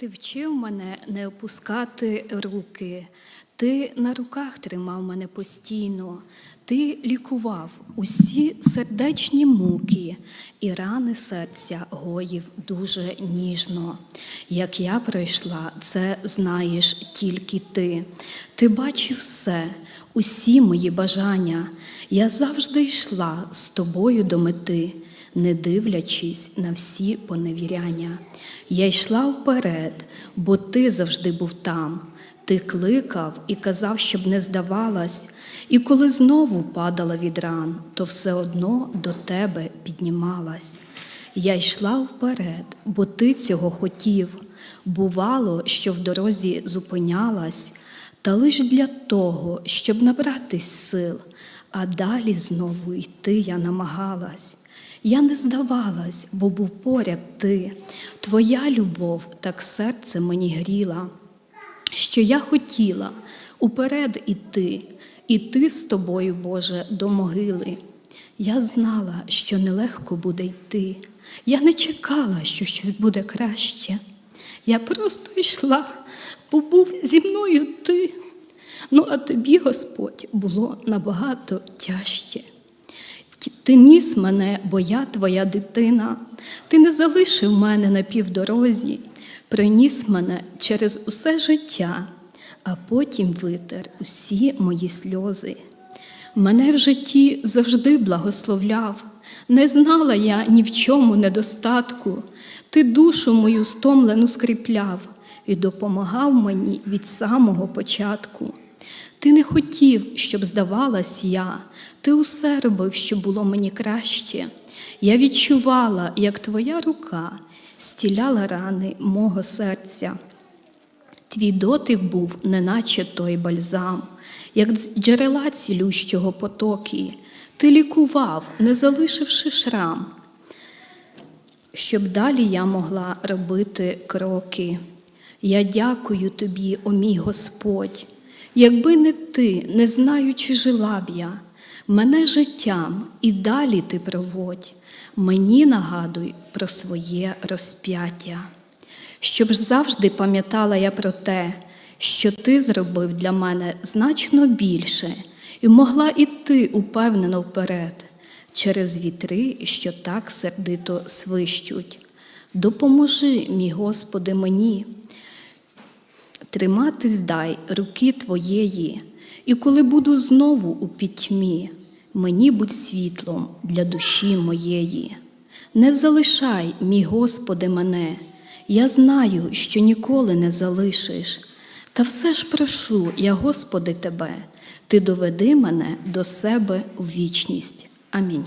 Ти вчив мене не опускати руки, ти на руках тримав мене постійно, ти лікував усі сердечні муки і рани серця гоїв дуже ніжно. Як я пройшла, це знаєш тільки ти. Ти бачив все, усі мої бажання. Я завжди йшла з тобою до мети не дивлячись на всі поневіряння. Я йшла вперед, бо ти завжди був там. Ти кликав і казав, щоб не здавалась, і коли знову падала від ран, то все одно до тебе піднімалась. Я йшла вперед, бо ти цього хотів. Бувало, що в дорозі зупинялась, та лиш для того, щоб набратись сил, а далі знову йти я намагалась. Я не здавалась, бо був поряд ти. Твоя любов так серце мені гріла, що я хотіла уперед іти, іти з тобою, Боже, до могили. Я знала, що нелегко буде йти. Я не чекала, що щось буде краще. Я просто йшла, бо був зі мною ти. Ну, а тобі, Господь, було набагато тяжче. Ти ніс мене, бо я твоя дитина. Ти не залишив мене на півдорозі, приніс мене через усе життя, а потім витер усі мої сльози. Мене в житті завжди благословляв, не знала я ні в чому недостатку. Ти душу мою стомлену скріпляв і допомагав мені від самого початку. Ти не хотів, щоб здавалась я, ти усе робив, щоб було мені краще. Я відчувала, як твоя рука стіляла рани мого серця. Твій дотик був, неначе той бальзам, як джерела цілющого потоки. Ти лікував, не залишивши шрам, щоб далі я могла робити кроки. Я дякую тобі, о мій Господь. Якби не ти, не знаю, чи жила б я, мене життям і далі ти проводь, мені нагадуй про своє розп'яття, щоб завжди пам'ятала я про те, що ти зробив для мене значно більше, і могла іти упевнено вперед, через вітри, що так сердито свищуть. Допоможи, мій Господи, мені. Триматись дай руки твоєї, і коли буду знову у пітьмі, мені будь світлом для душі моєї. Не залишай, мій Господи, мене, я знаю, що ніколи не залишиш. Та все ж прошу, я, Господи, Тебе, Ти доведи мене до себе у вічність. Амінь.